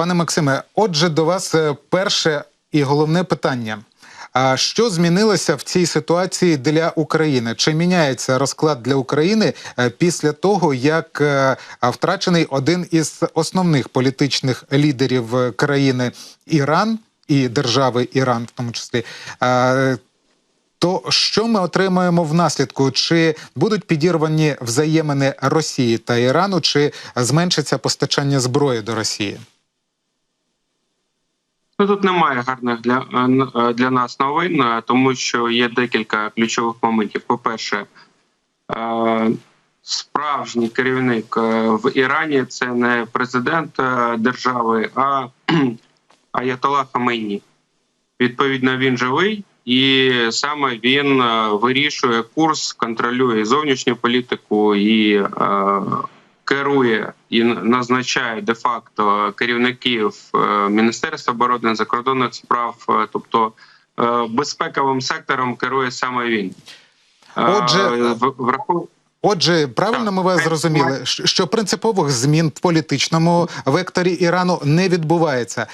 Пане Максиме, отже, до вас е, перше і головне питання. А що змінилося в цій ситуації для України? Чи міняється розклад для України е, після того, як е, втрачений один із основних політичних лідерів країни Іран і держави Іран, в тому числі? То що ми отримаємо в наслідку? Чи будуть підірвані взаємини Росії та Ірану, чи зменшиться постачання зброї до Росії? Ну тут немає гарних для, е, для нас новин, е, тому що є декілька ключових моментів. По-перше, е, справжній керівник в Ірані це не президент держави, а кхм, Аятолла Хамейні. Відповідно, він живий, і саме він вирішує курс, контролює зовнішню політику і керує і назначає де-факто керівників е, Міністерства оборони закордонних справ, е, тобто е, безпековим сектором керує саме він. Отже, в- врахов- Отже, правильно ми вас зрозуміли, що принципових змін в політичному векторі Ірану не відбувається.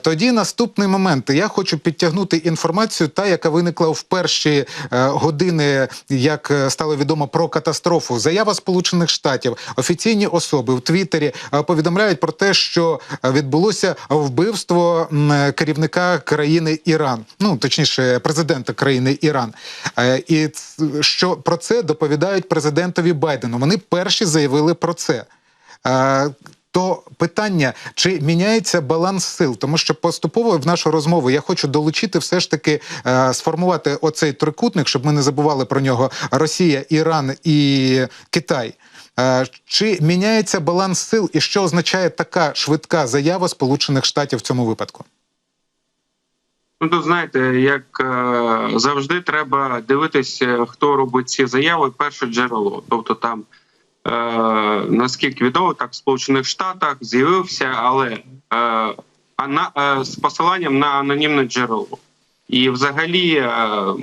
Тоді наступний момент. Я хочу підтягнути інформацію, та яка виникла в перші е, години, як е, стало відомо про катастрофу. Заява Сполучених Штатів, офіційні особи в Твіттері е, повідомляють про те, що відбулося вбивство керівника країни Іран, ну точніше, президента країни Іран. І що про це доповідають президентові Байдену. Вони перші заявили про це. Е, То питання, чи міняється баланс сил, тому що поступово в нашу розмову я хочу долучити все ж таки е, сформувати оцей трикутник, щоб ми не забували про нього: Росія, Іран і Китай. Е, Чи міняється баланс сил, і що означає така швидка заява Сполучених Штатів в цьому випадку? Ну, тут знаєте, як е, завжди, треба дивитися, хто робить ці заяви. Перше джерело. Тобто, там е, наскільки відомо, так в Сполучених Штатах з'явився, але е, а на, е, з посиланням на анонімне джерело. І взагалі е,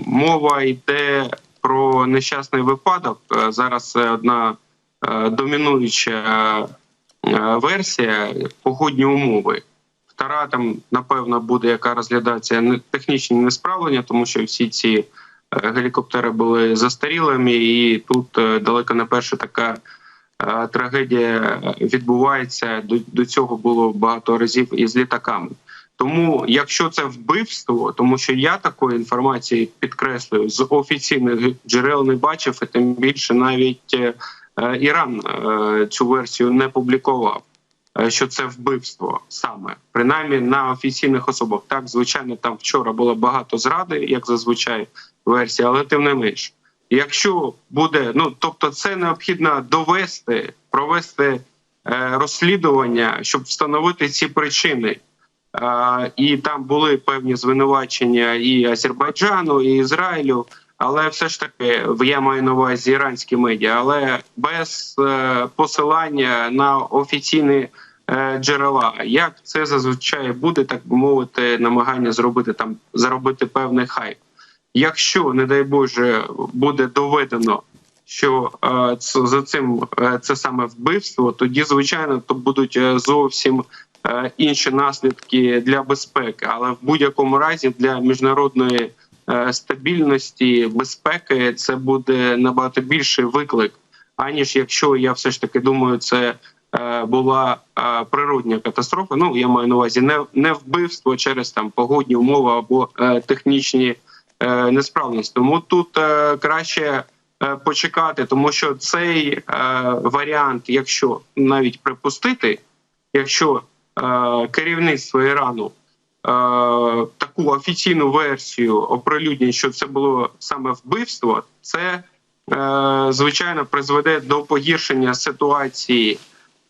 мова йде про нещасний випадок. Е, Зараз одна е, домінуюча е, версія погодні умови. Втора там, напевно, буде, яка розглядається технічні несправлення, тому що всі ці е, гелікоптери були застарілими, і тут е, далеко не перша така е, трагедія відбувається. До, до цього було багато разів із літаками. Тому, якщо це вбивство, тому що я такої інформації підкреслюю з офіційних джерел не бачив, і тим більше навіть Іран цю версію не публікував що це вбивство саме принаймні на офіційних особах. Так, звичайно, там вчора було багато зради, як зазвичай версія, але тим не менш, якщо буде, ну тобто, це необхідно довести, провести е, розслідування, щоб встановити ці причини. Е, і там були певні звинувачення і Азербайджану, і Ізраїлю. Але все ж таки я маю на увазі іранські медіа, але без е, посилання на офіційні е, джерела. Як це зазвичай буде, так би мовити, намагання зробити там заробити певний хайп. Якщо, не дай Боже, буде доведено, що е, за цим це саме вбивство, тоді звичайно то будуть зовсім інші наслідки для безпеки, але в будь-якому разі для міжнародної стабільності безпеки це буде набагато більший виклик, аніж якщо я все ж таки думаю, це е, була е, природня катастрофа. Ну я маю на увазі не, не вбивство через там погодні умови або е, технічні е, несправності. Тому тут е, краще е, почекати, тому що цей е, варіант, якщо навіть припустити, якщо е, керівництво Ірану е, таку офіційну версію оприлюднять, що це було саме вбивство, це е, звичайно призведе до погіршення ситуації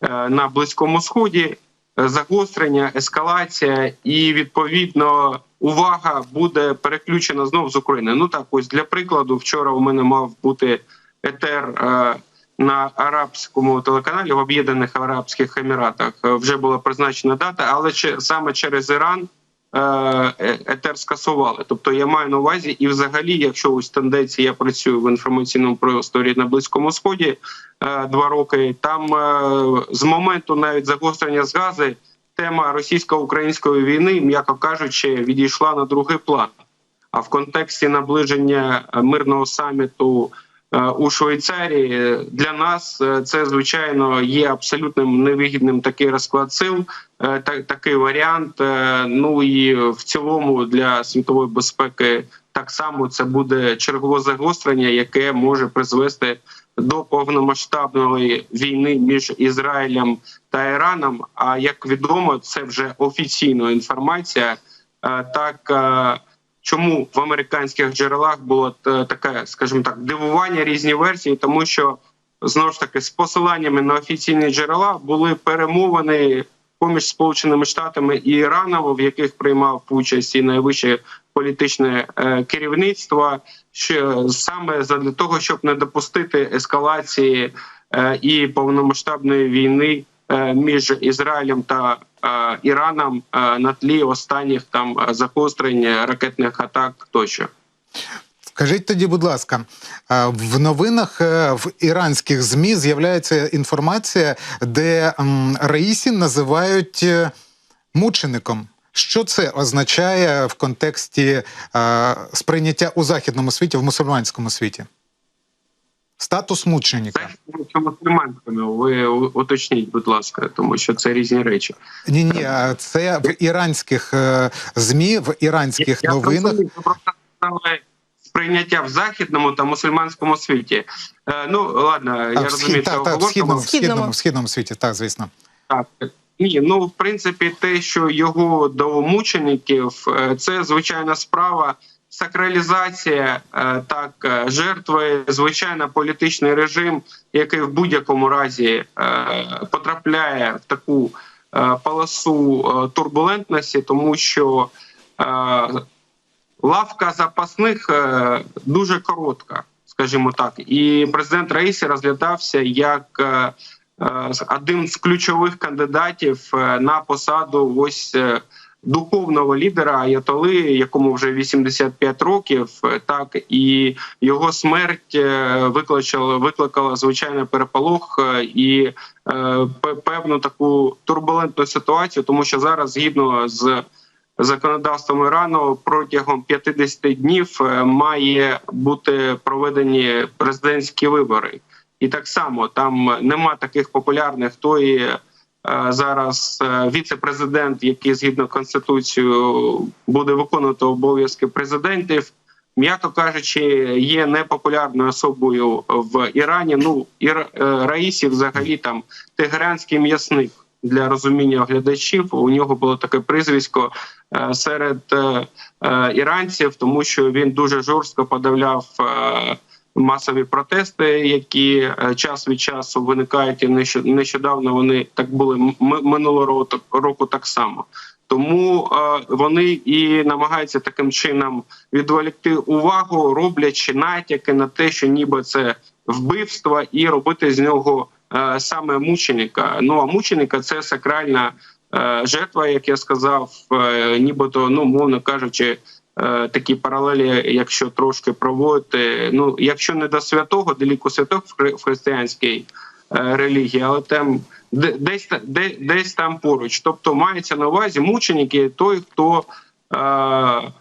е, на близькому сході, е, загострення, ескалація, і відповідно увага буде переключена знов з України. Ну так, ось для прикладу, вчора у мене мав бути етер. Е, на арабському телеканалі в Об'єднаних Арабських Еміратах е, вже була призначена дата, але че- саме через Іран е, е, етер скасували. Тобто я маю на увазі, і взагалі, якщо ось тенденції, я працюю в інформаційному просторі на близькому сході е, два роки. Там е, з моменту навіть загострення з гази тема російсько-української війни, м'яко кажучи, відійшла на другий план. А в контексті наближення е, мирного саміту е, у Швейцарії е, для нас е, це звичайно є абсолютним невигідним такий розклад сил, е, такий варіант. Е, Ну і в цілому для світової безпеки так само це буде чергове загострення, яке може призвести до повномасштабної війни між Ізраїлем та Іраном. А як відомо, це вже офіційна інформація. Е, Так е, чому в американських джерелах було е, таке, скажімо так, дивування різні версії, тому що знову ж таки з посиланнями на офіційні джерела були перемовини поміж Сполученими Штатами і Іраном, в яких приймав участь і найвище політичне е, керівництво, що саме для того, щоб не допустити ескалації е, і повномасштабної війни між Ізраїлем та Іраном на тлі останніх там загострень ракетних атак тощо. Скажіть тоді, будь ласка, в новинах е, в іранських змі з'являється інформація, де м, Раїсі називають е, мучеником. Що це означає в контексті сприйняття у західному світі, в мусульманському світі? Статус мученика. Західними мусульманськими ви уточніть, будь ласка, тому що це різні речі. Ні, ні, це в іранських е, змі, в іранських Я новинах. ви просто сказали сприйняття в західному та мусульманському світі. Е, ну ладно, А, я в розумію, так, так, в східному, в східному, Східному. в східному світі, так, звісно. Так. Ні, ну в принципі, те, що його до мучеників, е, це звичайна справа. Сакралізація е, так е, жертви, звичайно, політичний режим, який в будь-якому разі е, потрапляє в таку полосу турбулентності, тому що лавка запасних дуже коротка, скажімо так, і президент Раїсі розглядався як один з ключових кандидатів на посаду ось духовного лідера Аятоли, якому вже 85 років. Так і його смерть е, викликала викликала звичайний переполох е, і е, певну таку турбулентну ситуацію, тому що зараз, згідно з законодавством Ірану протягом 50 днів е, має бути проведені президентські вибори, і так само там нема таких популярних. То і е, зараз е, віце-президент, який згідно конституцією буде виконувати обов'язки президентів. М'яко кажучи, є непопулярною особою в Ірані. Ну Ір... е, Раїсі, взагалі, там тегеранський м'ясник для розуміння глядачів. У нього було таке прізвисько е, серед е, е, іранців, тому що він дуже жорстко подавляв е, масові протести, які е, час від часу виникають. І нещо- нещодавно вони так були минулого року, так само. Тому е, вони і намагаються таким чином відволікти увагу, роблячи натяки на те, що ніби це вбивство, і робити з нього е, саме мученика. Ну а мученика це сакральна жертва, як я сказав, нібито, ну мовно кажучи, такі паралелі, якщо трошки проводити, ну якщо не до святого, до ліку святого в хри- християнській е, релігії, але там десь де, десь там поруч. Тобто мається на увазі мученики, той, хто е,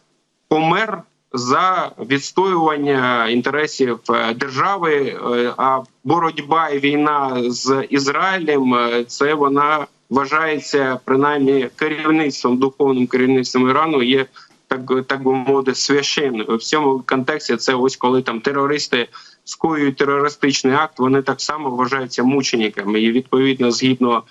помер за відстоювання інтересів е, держави. е, А боротьба і війна з Ізраїлем е, це вона вважається принаймні керівництвом, духовним керівництвом Ірану є. Так, так би мовити, священною. В цьому контексті це ось коли там терористи скоюють терористичний акт, вони так само вважаються мучениками. І відповідно, згідно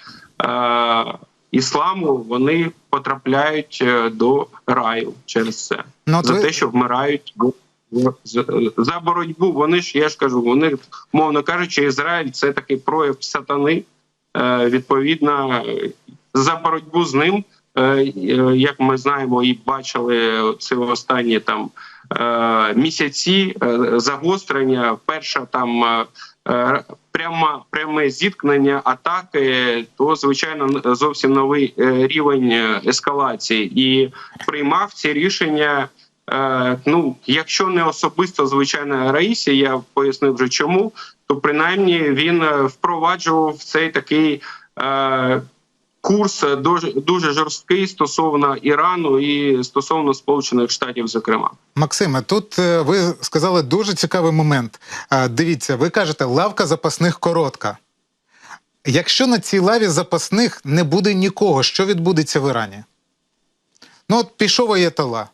е- ісламу, вони потрапляють е, до раю через це Ну, от за ви- те, що вмирають з- за боротьбу. Вони ж я ж кажу, вони мовно кажучи, Ізраїль це такий прояв сатани. Е, Відповідно, е, за боротьбу з ним, е, е, як ми знаємо і бачили ці останні там е, місяці е, загострення. Перша там е, е, пряма пряме зіткнення атаки, то звичайно зовсім новий е, рівень е, ескалації, і приймав ці рішення. Е, Ну, якщо не особисто звичайно Раїсі, я пояснив вже чому, то принаймні він е, впроваджував цей такий е, курс е, дуже дуже жорсткий стосовно Ірану і стосовно Сполучених Штатів, зокрема. Максиме, тут е, ви сказали дуже цікавий момент. Е, Дивіться, ви кажете, лавка запасних коротка. Якщо на цій лаві запасних не буде нікого, що відбудеться в Ірані? Ну, от пішов Аєтола.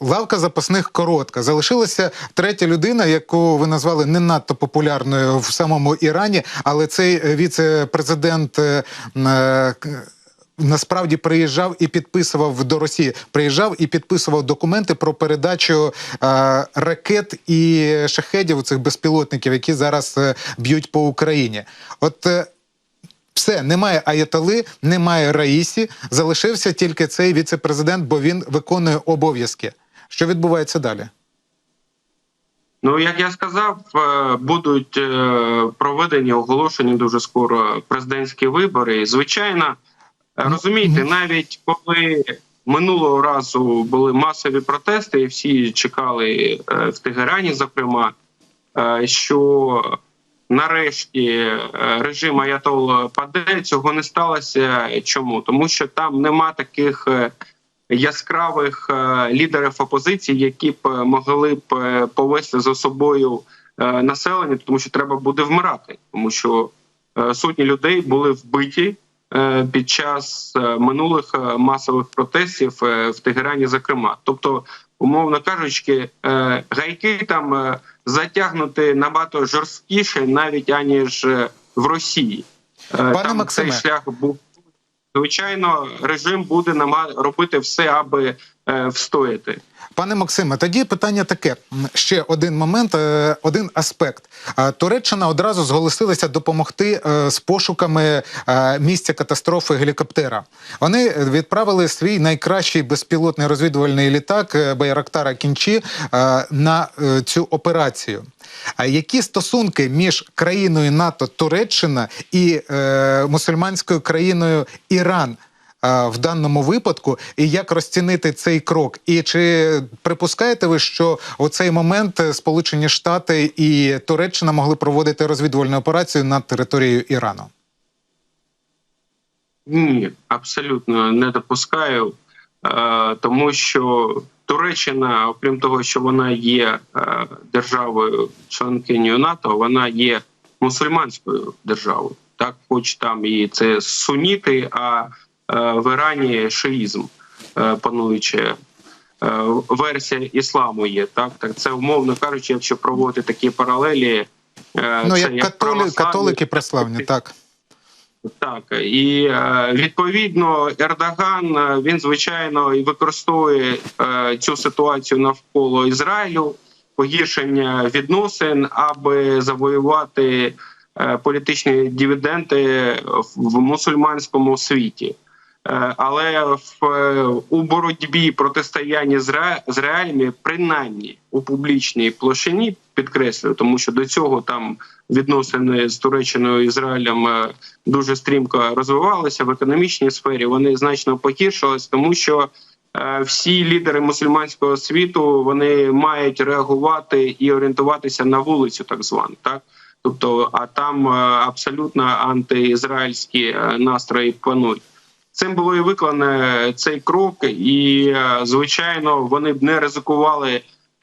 Лавка запасних коротка. Залишилася третя людина, яку ви назвали не надто популярною в самому Ірані, але цей е, віце-президент е, е, насправді приїжджав і підписував до Росії. Приїжджав і підписував документи про передачу е, ракет і шахедів цих безпілотників, які зараз е, б'ють по Україні. От е, все, немає Аятали, немає Раїсі. Залишився тільки цей віце-президент, бо він виконує обов'язки. Що відбувається далі? Ну, як я сказав, е, будуть е, проведені оголошені дуже скоро президентські вибори. І, звичайно, розумієте, навіть коли минулого разу були масові протести, і всі чекали е, в Тегерані, зокрема, що нарешті е, режим Аятол паде, цього не сталося. Чому? Тому що там нема таких. е, яскравих е, лідерів опозиції, які б могли б повести за собою населення, тому що треба буде вмирати, тому що сотні людей були вбиті під час е, минулих е, масових протестів е, в Тегерані, зокрема. Тобто, умовно кажучи, е, гайки там е, затягнути набагато жорсткіше, навіть аніж е, в Росії. Е, там Максиме. цей шлях був звичайно, режим буде робити все, аби е, встояти. Пане Максиме, тоді питання таке: ще один момент, е, один аспект. Е, Туреччина одразу зголосилася допомогти е, з пошуками місця катастрофи гелікоптера. Вони відправили свій найкращий безпілотний розвідувальний літак Байрактара Кінчі на цю операцію. А які стосунки між країною НАТО Туреччина і мусульманською країною Іран? В даному випадку, і як розцінити цей крок? І чи припускаєте ви, що у цей момент Сполучені Штати і Туреччина могли проводити розвідувальну операцію над територією Ірану? Ні, абсолютно не допускаю, е, тому що Туреччина, окрім того, що вона є е, державою членкиною НАТО, вона є мусульманською державою. Так, хоч там і це суніти, а в Ірані шиїзм е, пануюче. е, Версія ісламу є так. Так це умовно кажучи, якщо проводити такі паралелі, е, ну це як католі, католики православні, так. так і е, відповідно Ердоган е, він звичайно і використовує е, цю ситуацію навколо Ізраїлю, погіршення відносин, аби завоювати е, політичні дивіденди в мусульманському світі. Е, Але в е, у боротьбі протистоянні з ре- з реальними, принаймні у публічній площині, підкреслюю, тому що до цього там відносини з Туреччиною Ізраїлем е, дуже стрімко розвивалися в економічній сфері. Вони значно погіршились, тому що всі лідери мусульманського світу вони мають реагувати і орієнтуватися на вулицю, так звану, так. Тобто, а там абсолютно антиізраїльські настрої панують. Цим було і виконано цей крок, і е, звичайно вони б не ризикували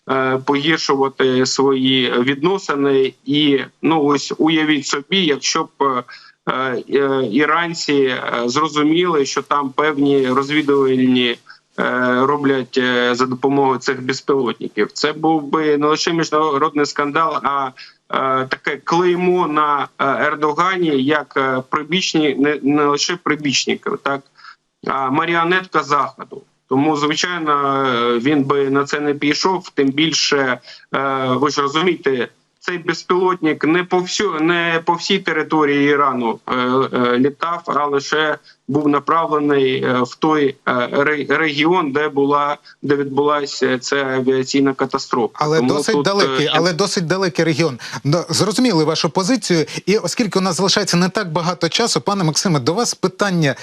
е, погіршувати свої відносини. І ну ось уявіть собі, якщо б е, іранці зрозуміли, що там певні розвідувальні. Роблять за допомогою цих безпілотників. Це був би не лише міжнародний скандал, а таке клеймо на е, Ердогані як е, прибічні, не, не лише прибічників, так а маріонетка заходу. Тому, звичайно, е, він би на це не пішов. Тим більше, е, ви ж розумієте, цей безпілотник не по всю не по всій території Ірану е, е, літав, а лише був направлений е, в той регіон, де була де відбулася ця авіаційна катастрофа. Але Тому досить тут, далекий, але досить далекий регіон. Ну, Зрозуміли вашу позицію. І оскільки у нас залишається не так багато часу, пане Максиме, до вас питання: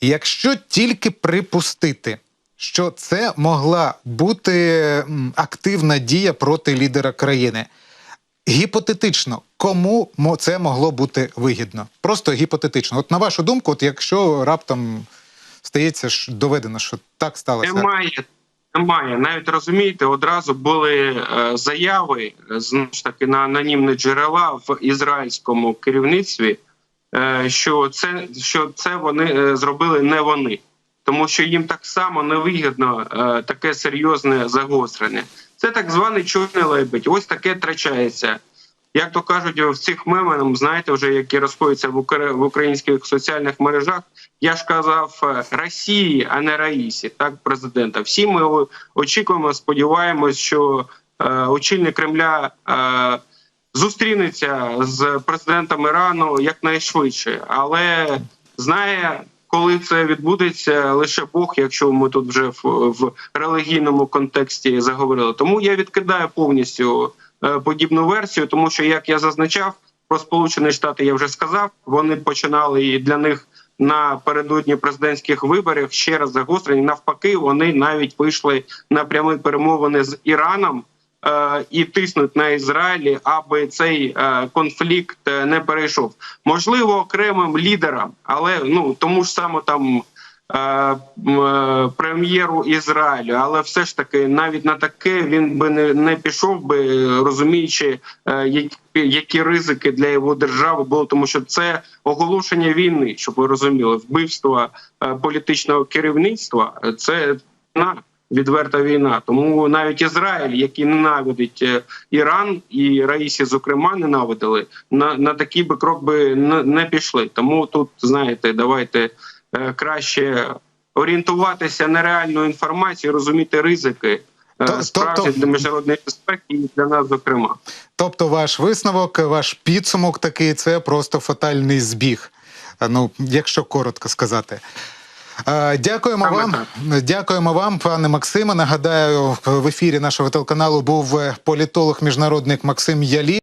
якщо тільки припустити, що це могла бути активна дія проти лідера країни. Гіпотетично, кому це могло бути вигідно? Просто гіпотетично. От на вашу думку, от якщо раптом стається ж доведено, що так сталося. Немає, немає. Навіть розумієте, одразу були е, заяви знову ж таки на анонімні джерела в ізраїльському керівництві, е, що це що це вони е, зробили не вони, тому що їм так само невигідно е, таке серйозне загострення. Це так званий чорний лебедь. Ось таке трачається. Як то кажуть, в цих мемах, знаєте, вже які розходяться в українських соціальних мережах. Я ж казав е, Росії, а не Раїсі, так президента. Всі ми очікуємо, сподіваємось, що е, очільник Кремля е, зустрінеться з президентом Ірану якнайшвидше, але знає. Коли це відбудеться, лише Бог, якщо ми тут вже в, в релігійному контексті заговорили. Тому я відкидаю повністю е, подібну версію, тому що як я зазначав, про Сполучені Штати я вже сказав. Вони починали і для них напередодні президентських виборів ще раз загострені. Навпаки, вони навіть вийшли на прямі перемовини з Іраном. Е, І тиснуть на Ізраїлі, аби цей е, конфлікт е, не перейшов. Можливо, окремим лідерам, але ну тому ж саме там прем'єру Ізраїлю, але все ж таки навіть на таке він би не, не пішов би, розуміючи, які, які ризики для його держави були, тому що це оголошення війни, щоб ви розуміли, вбивство політичного керівництва це на. Відверта війна, тому навіть Ізраїль, який ненавидить е, Іран і Раїсі, зокрема, ненавидили на, на такий би крок би не, пішли. Тому тут знаєте, давайте е, краще орієнтуватися на реальну інформацію, розуміти ризики е, справді тобто- для міжнародної безпеки і для нас, зокрема. Тобто, ваш висновок, ваш підсумок такий це просто фатальний збіг. Ну, якщо коротко сказати. Е, Дякуємо Саме вам. Дякуємо вам, пане Максиме. Нагадаю, в ефірі нашого телеканалу був е, політолог міжнародник Максим Ялі.